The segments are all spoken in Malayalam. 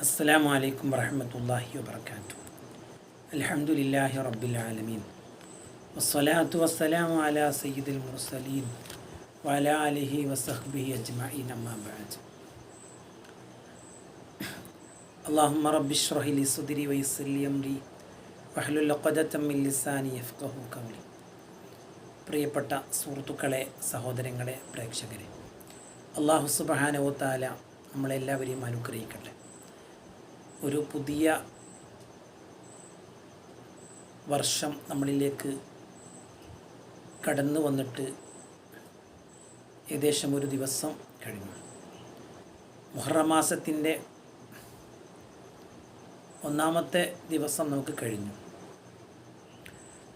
السلام عليكم ورحمة الله وبركاته الحمد لله رب العالمين والصلاة والسلام على سيد المرسلين وعلى آله وصحبه أجمعين أما بعد اللهم رب اشرح لي صدري ويسر لي أمري واحلل عقدة من لساني يفقه قولي പ്രിയപ്പെട്ട സുഹൃത്തുക്കളെ സഹോദരങ്ങളെ പ്രേക്ഷകരെ അള്ളാഹു സുബഹാനവ താല നമ്മളെല്ലാവരെയും അനുഗ്രഹിക്കട്ടെ ഒരു പുതിയ വർഷം നമ്മളിലേക്ക് കടന്നു വന്നിട്ട് ഏകദേശം ഒരു ദിവസം കഴിഞ്ഞു. മുഹറമാസത്തിന്റെ ഒന്നാമത്തെ ദിവസം നമുക്ക് കഴിഞ്ഞു.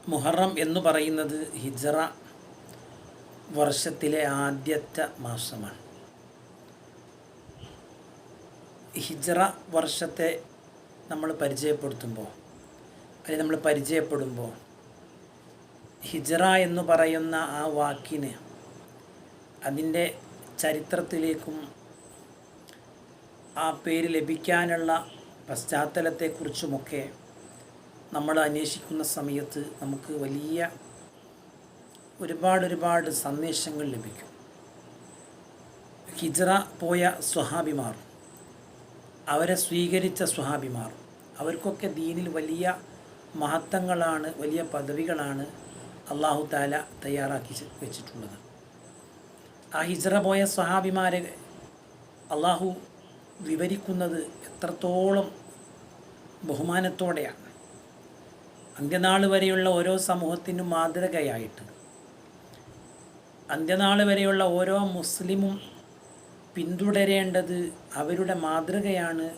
മുഹറം എന്ന് പറയുന്നത് ഹിജറ വർഷത്തിലെ ആദ്യത്തെ മാസമാണ്. ഹിജറ വർഷത്തെ നമ്മൾ പരിചയപ്പെടുത്തുമ്പോൾ അല്ലെങ്കിൽ നമ്മൾ പരിചയപ്പെടുമ്പോൾ ഹിജറ എന്ന് പറയുന്ന ആ വാക്കിന് അതിന്റെ ചരിത്രത്തിലേക്കും ആ പേര് ലഭിക്കാനുള്ള പശ്ചാത്തലത്തെക്കുറിച്ചുമൊക്കെ നമ്മൾ അന്വേഷിക്കുന്ന സമയത്ത് നമുക്ക് വലിയ ഒരുപാട് ഒരുപാട് സന്ദേശങ്ങൾ ലഭിക്കും. ഹിജറ പോയ സ്വഹാബിമാർ അവരെ സ്വീകരിച്ച സ്വഹാബിമാർ. അവർക്കൊക്കെ ദീനിൽ വലിയ മഹത്വങ്ങളാണ് വലിയ പദവികളാണ് അള്ളാഹു താല തയ്യാറാക്കി വെച്ചിട്ടുള്ളത്. ആ ഹിജ്ര പോയ സ്വഹാബിമാരെ അള്ളാഹു വിവരിക്കുന്നത് എത്രത്തോളം ബഹുമാനത്തോടെയാണ്. അന്ത്യനാൾ വരെയുള്ള ഓരോ സമൂഹത്തിനും മാതൃകയായിട്ട് അന്ത്യനാൾ വരെയുള്ള ഓരോ മുസ്ലിമും പിന്തുടരേണ്ടത് അവരുടെ മാതൃകയാണ്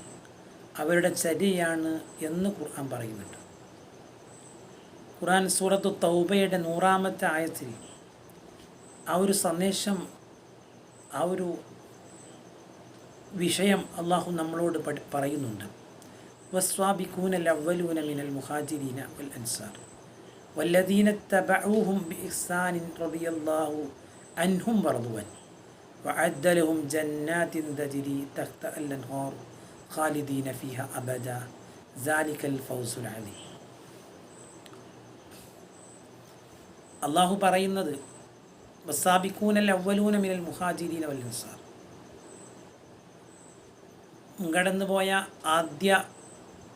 അവരുടെ ചര്യയാണ് എന്ന് ഖുർആൻ പറയുന്നുണ്ട്. ഖുർആൻ സൂറത്ത് തൗബയുടെ നൂറാമത്തെ ആയത്തിൽ ആ ഒരു സന്ദേശം ആ ഒരു വിഷയം അള്ളാഹു നമ്മളോട് പഠി പറയുന്നുണ്ട്. വസ്വാബിക്കൂനൽ അവലൂന മിനൽ മുഹാജിരീന വൽ അൻസാർ. വല്ലദീന അൻഹും വർദുവൻ وعد لهم جنات تجري تحت الأنهار خالدين فيها أبدا ذلك الفوز العظيم അള്ളാഹു പറയുന്നത് വസാബിക്കൂനൽ അവലൂന മിനൽ മുഹാജിരീന വൽ അൻസാർ മുൻകടന്നുപോയ ആദ്യ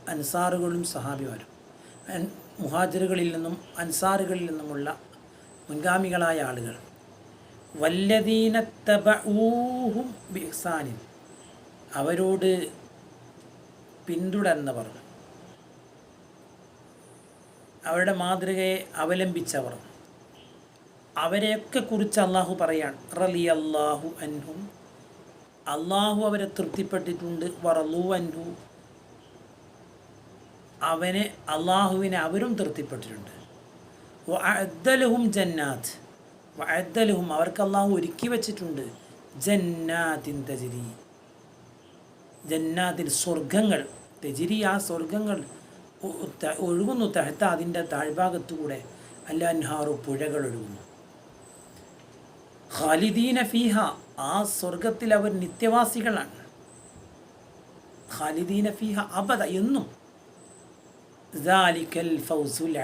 അൻസാറുകളും സഹാബിമാരും മുഹാജിറുകളിൽ നിന്നും അൻസാറുകളിൽ നിന്നുമുള്ള മുൻഗാമികളായ ആളുകൾ ബിഹ്സാനിൻ. അവരോട് പിന്തുടർന്നവർ. അവരുടെ മാതൃകയെ അവലംബിച്ചവർ. അവരെയൊക്കെ കുറിച്ച് അള്ളാഹു പറയാണ് റലി അള്ളാഹു അൻഹും അള്ളാഹു അവരെ തൃപ്തിപ്പെട്ടിട്ടുണ്ട് വറലു അൻഹു. അവനെ അള്ളാഹുവിനെ അവരും തൃപ്തിപ്പെട്ടിട്ടുണ്ട്. അദ്ദലഹും ജന്നാത്ത്. അദ്ദലഹും അവർക്ക് അള്ളാഹു ഒരുക്കി വച്ചിട്ടുണ്ട്. ജന്നാത്തിൻ തജിരി. ജന്നാത്തിൽ സ്വർഗങ്ങൾ തെജിരി ആ സ്വർഗങ്ങൾ ഒഴുകുന്നു. തഹത്ത അതിന്റെ താഴ്ഭാഗത്തുകൂടെ അല്ല അൻഹാറു പുഴകൾ ഒഴുകുന്നു ഖാലിദീന ഫീഹ ആ സ്വർഗത്തിൽ അവർ നിത്യവാസികളാണ്. ഖാലിദീന ഫീഹ അബദ എന്നും. ഫൗസുൽ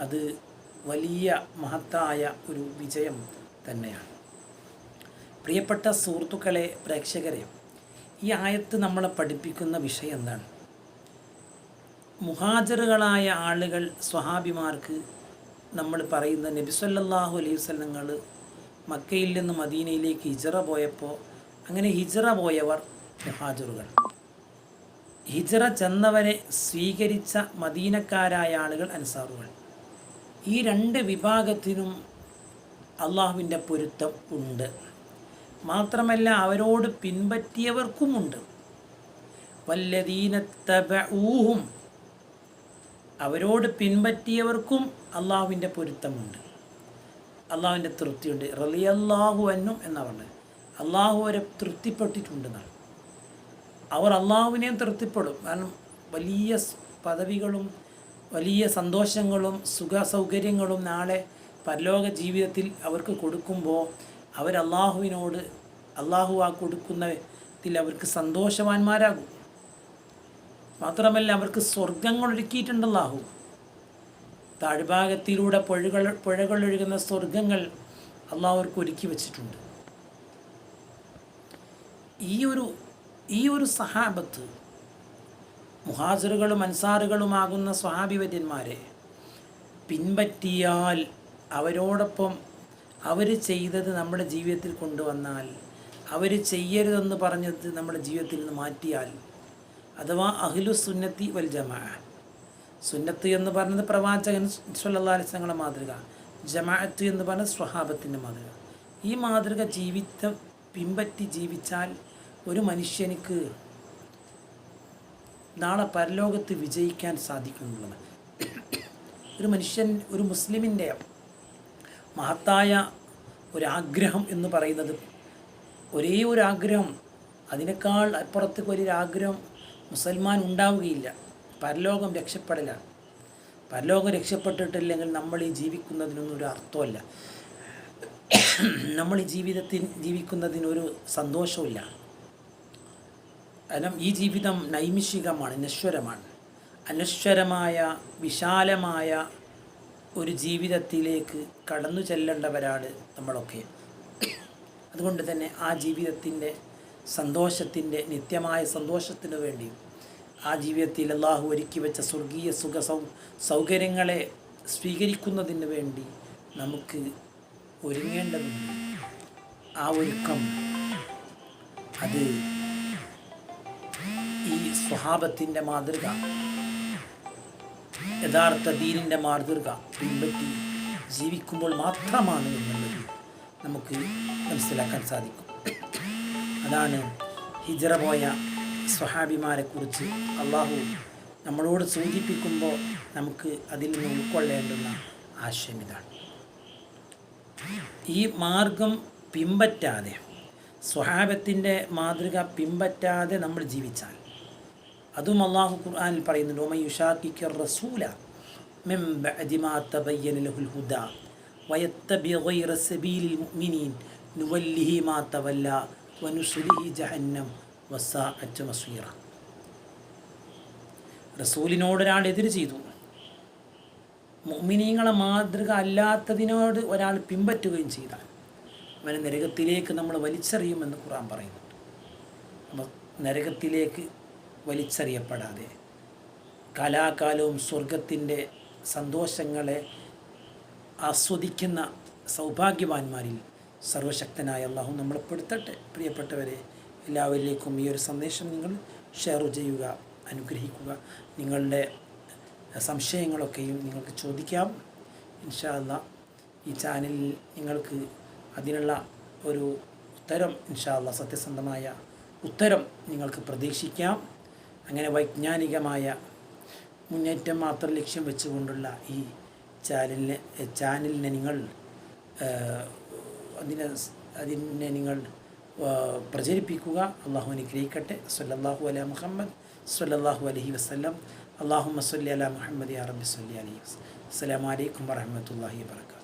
അത് വലിയ മഹത്തായ ഒരു വിജയം തന്നെയാണ്. പ്രിയപ്പെട്ട സുഹൃത്തുക്കളെ പ്രേക്ഷകരെ ഈ ആയത്ത് നമ്മളെ പഠിപ്പിക്കുന്ന വിഷയം എന്താണ്? മുഹാജറുകളായ ആളുകൾ സ്വഹാബിമാർക്ക് നമ്മൾ പറയുന്ന നബിസല്ലാഹു അലൈഹി വസ്ലങ്ങൾ മക്കയിൽ നിന്ന് മദീനയിലേക്ക് ഹിജറ പോയപ്പോൾ അങ്ങനെ ഹിജറ പോയവർ മുഹാജറുകൾ. ഹിജറ ചെന്നവരെ സ്വീകരിച്ച മദീനക്കാരായ ആളുകൾ അൻസാറുകൾ. ഈ രണ്ട് വിഭാഗത്തിനും അള്ളാഹുവിന്റെ പൊരുത്തം ഉണ്ട്. മാത്രമല്ല അവരോട് പിൻപറ്റിയവർക്കുമുണ്ട്. വല്ലദീനത്തബൂഹും അവരോട് പിൻപറ്റിയവർക്കും അള്ളാഹുവിന്റെ പൊരുത്തമുണ്ട്. അള്ളാഹുവിന്റെ തൃപ്തിയുണ്ട്. റലി അള്ളാഹു എന്നും എന്നാ പറഞ്ഞത് അള്ളാഹു അവരെ തൃപ്തിപ്പെട്ടിട്ടുണ്ടെന്നാണ് അവർ അള്ളാഹുവിനെയും തൃപ്തിപ്പെടും. കാരണം വലിയ പദവികളും വലിയ സന്തോഷങ്ങളും സുഖ സൗകര്യങ്ങളും നാളെ പരലോക ജീവിതത്തിൽ അവർക്ക് കൊടുക്കുമ്പോൾ അവർ അള്ളാഹുവിനോട് അള്ളാഹു ആ കൊടുക്കുന്നതിൽ അവർക്ക് സന്തോഷവാന്മാരാകും. മാത്രമല്ല അവർക്ക് സ്വർഗങ്ങൾ ഒരുക്കിയിട്ടുണ്ടല്ലാഹു താഴ്ഭാഗത്തിലൂടെ പുഴകൾ പുഴകൾ ഒഴുകുന്ന സ്വർഗങ്ങൾ അള്ളാഹു അവർക്ക് ഒരുക്കി വച്ചിട്ടുണ്ട്. ഈ ഒരു ഈ ഒരു സഹാബത്ത് മുഹാജറുകളും അൻസാറുകളുമാകുന്ന സ്വഹാഭിവര്യന്മാരെ പിൻപറ്റിയാൽ അവരോടൊപ്പം അവർ ചെയ്തത് നമ്മുടെ ജീവിതത്തിൽ കൊണ്ടുവന്നാൽ അവർ ചെയ്യരുതെന്ന് പറഞ്ഞത് നമ്മുടെ ജീവിതത്തിൽ നിന്ന് മാറ്റിയാൽ അഥവാ അഹ്ലു സുന്നത്തി വൽ ജമാ. സുന്നത്ത് എന്ന് പറഞ്ഞത് പ്രവാചകൻ വസല്ലമയുടെ മാതൃക ജമാഅത്ത് എന്ന് പറഞ്ഞ സ്വഹാബത്തിന്റെ മാതൃക. ഈ മാതൃക ജീവിതം പിൻപറ്റി ജീവിച്ചാൽ ഒരു മനുഷ്യനിക്ക് നാളെ പരലോകത്ത് വിജയിക്കാൻ സാധിക്കുന്നതാണ് ഒരു മനുഷ്യൻ ഒരു മുസ്ലിമിന്റെ മഹത്തായ ഒരാഗ്രഹം എന്ന് പറയുന്നത് ഒരേ ഒരു ആഗ്രഹം അതിനേക്കാൾ അപ്പുറത്തേക്ക് ഒരു ആഗ്രഹം മുസൽമാൻ ഉണ്ടാവുകയില്ല. പരലോകം രക്ഷപ്പെടലാണ് പരലോകം രക്ഷപ്പെട്ടിട്ടില്ലെങ്കിൽ നമ്മൾ ഈ ജീവിക്കുന്നതിനൊന്നും ഒരു അർത്ഥമല്ല നമ്മൾ ഈ ജീവിതത്തിൽ ജീവിക്കുന്നതിനൊരു സന്തോഷമില്ല കാരണം ഈ ജീവിതം നൈമിഷികമാണ് നശ്വരമാണ്. അനശ്വരമായ വിശാലമായ ഒരു ജീവിതത്തിലേക്ക് കടന്നു ചെല്ലേണ്ടവരാണ് നമ്മളൊക്കെ. അതുകൊണ്ട് തന്നെ ആ ജീവിതത്തിന്റെ സന്തോഷത്തിന്റെ നിത്യമായ സന്തോഷത്തിന് വേണ്ടി ആ ജീവിതത്തിൽ അള്ളാഹു ഒരുക്കി വെച്ച സ്വർഗീയ സുഖ സൗ സൗകര്യങ്ങളെ സ്വീകരിക്കുന്നതിന് വേണ്ടി നമുക്ക് ഒരുങ്ങേണ്ടതുണ്ട്. ആ ഒരുക്കം അത് ഈ സ്വഹാബത്തിന്റെ മാതൃക. യഥാർത്ഥ ദീനിന്റെ മാതൃക പിൻപറ്റി ജീവിക്കുമ്പോൾ മാത്രമാണ് എന്നുള്ളത് നമുക്ക് മനസ്സിലാക്കാൻ സാധിക്കും. അതാണ് ഹിജറ പോയ സ്വഹാബിമാരെ കുറിച്ച് അള്ളാഹു നമ്മളോട് സൂചിപ്പിക്കുമ്പോൾ നമുക്ക് അതിൽ നിന്ന് ഉൾക്കൊള്ളേണ്ടുന്ന ആശയം ഇതാണ്. ഈ മാർഗം പിമ്പറ്റാതെ സ്വഹാബത്തിന്റെ മാതൃക പിമ്പറ്റാതെ നമ്മൾ ജീവിച്ചാൽ അതും അള്ളാഹു ഖുർആാനിൽ പറയുന്നുണ്ട് ഒമ യുഷാക്കിക്ക് റസൂല മിൻ ബഅദി മാ ലഹുൽ ഹുദ വയത്തബി സബീലിൽ മുഅ്മിനീൻ നുവല്ലിഹി മാ തവല്ല വനുസ്ലിഹി ജഹന്നം വസാഅത്ത് മസീറ റസൂലിനോട് ഒരാൾ എതിര് ചെയ്തു. മുഅ്മിനീങ്ങളെ മാതൃക അല്ലാത്തതിനോട് ഒരാൾ പിൻപറ്റുകയും ചെയ്താൽ അവനെ നരകത്തിലേക്ക് നമ്മൾ വലിച്ചെറിയുമെന്ന് ഖുർആൻ പറയുന്നുണ്ട് അപ്പോൾ നരകത്തിലേക്ക് വലിച്ചെറിയപ്പെടാതെ. കാലാകാലവും സ്വർഗത്തിന്റെ സന്തോഷങ്ങളെ ആസ്വദിക്കുന്ന സൗഭാഗ്യവാന്മാരിൽ സർവശക്തനായ അള്ളാഹു നമ്മളെ പെടുത്തട്ടെ. പ്രിയപ്പെട്ടവരെ എല്ലാവരിലേക്കും ഈ ഒരു സന്ദേശം നിങ്ങൾ ഷെയർ ചെയ്യുക അനുഗ്രഹിക്കുക. നിങ്ങളുടെ സംശയങ്ങളൊക്കെയും നിങ്ങൾക്ക് ചോദിക്കാം. ഇൻഷാല്ല ഈ ചാനലിൽ നിങ്ങൾക്ക് അതിനുള്ള ഒരു ഉത്തരം ഇൻഷാല്ല സത്യസന്ധമായ ഉത്തരം നിങ്ങൾക്ക് പ്രതീക്ഷിക്കാം. അങ്ങനെ വൈജ്ഞാനികമായ മുന്നേറ്റം മാത്രം ലക്ഷ്യം വെച്ചുകൊണ്ടുള്ള ഈ ചാനലിനെ ചാനലിനെ നിങ്ങൾ അതിനെ അതിനെ നിങ്ങൾ പ്രചരിപ്പിക്കുക. അള്ളാഹു അനുഗ്രഹിക്കട്ടെ. സല്ലാഹു അല മുഹമ്മദ് സല്ലാഹു അലഹി വസ്ലം അള്ളാഹു സല്ലി അല മുഹമ്മദ് അറബി സല്ലി അലഹി വസ്ലം അസ്സലാമു അലൈക്കും വറഹ്മത്തുള്ളാഹി വബറകാതുഹു